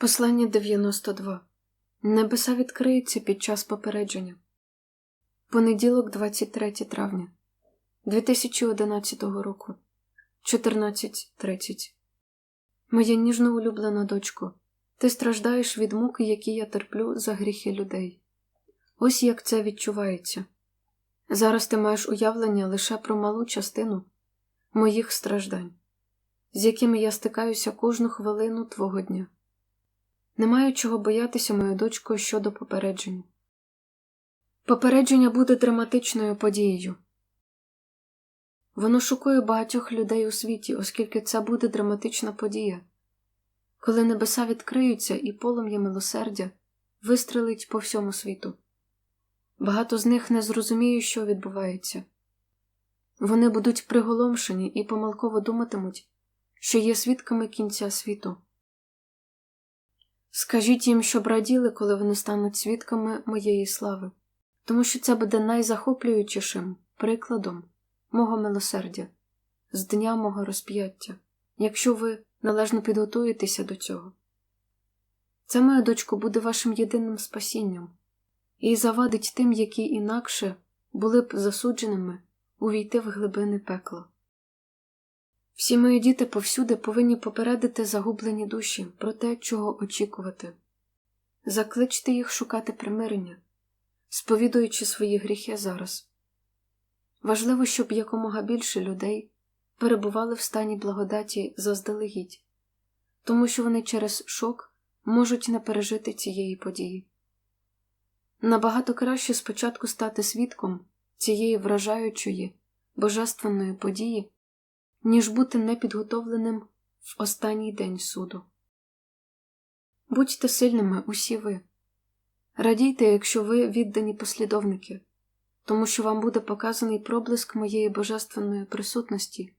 Послання 92. Небеса відкриються під час попередження. Понеділок, 23 травня 2011 року. 14.30. Моя ніжно улюблена дочко, ти страждаєш від муки, які я терплю за гріхи людей. Ось як це відчувається. Зараз ти маєш уявлення лише про малу частину моїх страждань, з якими я стикаюся кожну хвилину твого дня. Немає чого боятися, мою дочко, щодо попередження. Попередження буде драматичною подією. Воно шокує багатьох людей у світі, оскільки це буде драматична подія, коли небеса відкриються і полум'я милосердя вистрелить по всьому світу. Багато з них не зрозуміють, що відбувається. Вони будуть приголомшені і помилково думатимуть, що є свідками кінця світу. Скажіть їм, щоб раділи, коли вони стануть свідками моєї слави, тому що це буде найзахоплюючішим прикладом мого милосердя, з дня мого розп'яття, якщо ви належно підготуєтеся до цього. Це, моя дочко, буде вашим єдиним спасінням і завадить тим, які інакше були б засудженими увійти в глибини пекла. Всі мої діти повсюди повинні попередити загублені душі про те, чого очікувати, закличте їх шукати примирення, сповідуючи свої гріхи зараз. Важливо, щоб якомога більше людей перебували в стані благодаті заздалегідь, тому що вони через шок можуть не пережити цієї події. Набагато краще спочатку стати свідком цієї вражаючої, божественної події ніж бути непідготовленим в останній день суду. Будьте сильними усі ви. Радійте, якщо ви віддані послідовники, тому що вам буде показаний проблиск моєї божественної присутності,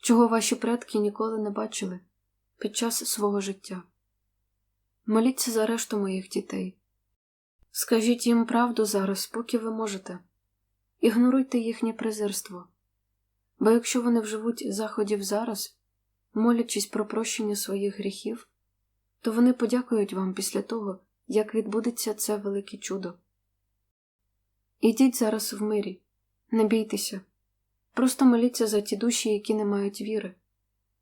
чого ваші предки ніколи не бачили під час свого життя. Моліться за решту моїх дітей. Скажіть їм правду зараз, поки ви можете. Ігноруйте їхнє презирство. Бо якщо вони вживуть заходів зараз, молячись про прощення своїх гріхів, то вони подякують вам після того, як відбудеться це велике чудо. Ідіть зараз в мирі, не бійтеся, просто моліться за ті душі, які не мають віри,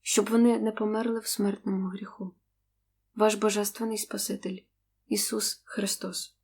щоб вони не померли в смертному гріху. Ваш Божественний Спаситель Ісус Христос.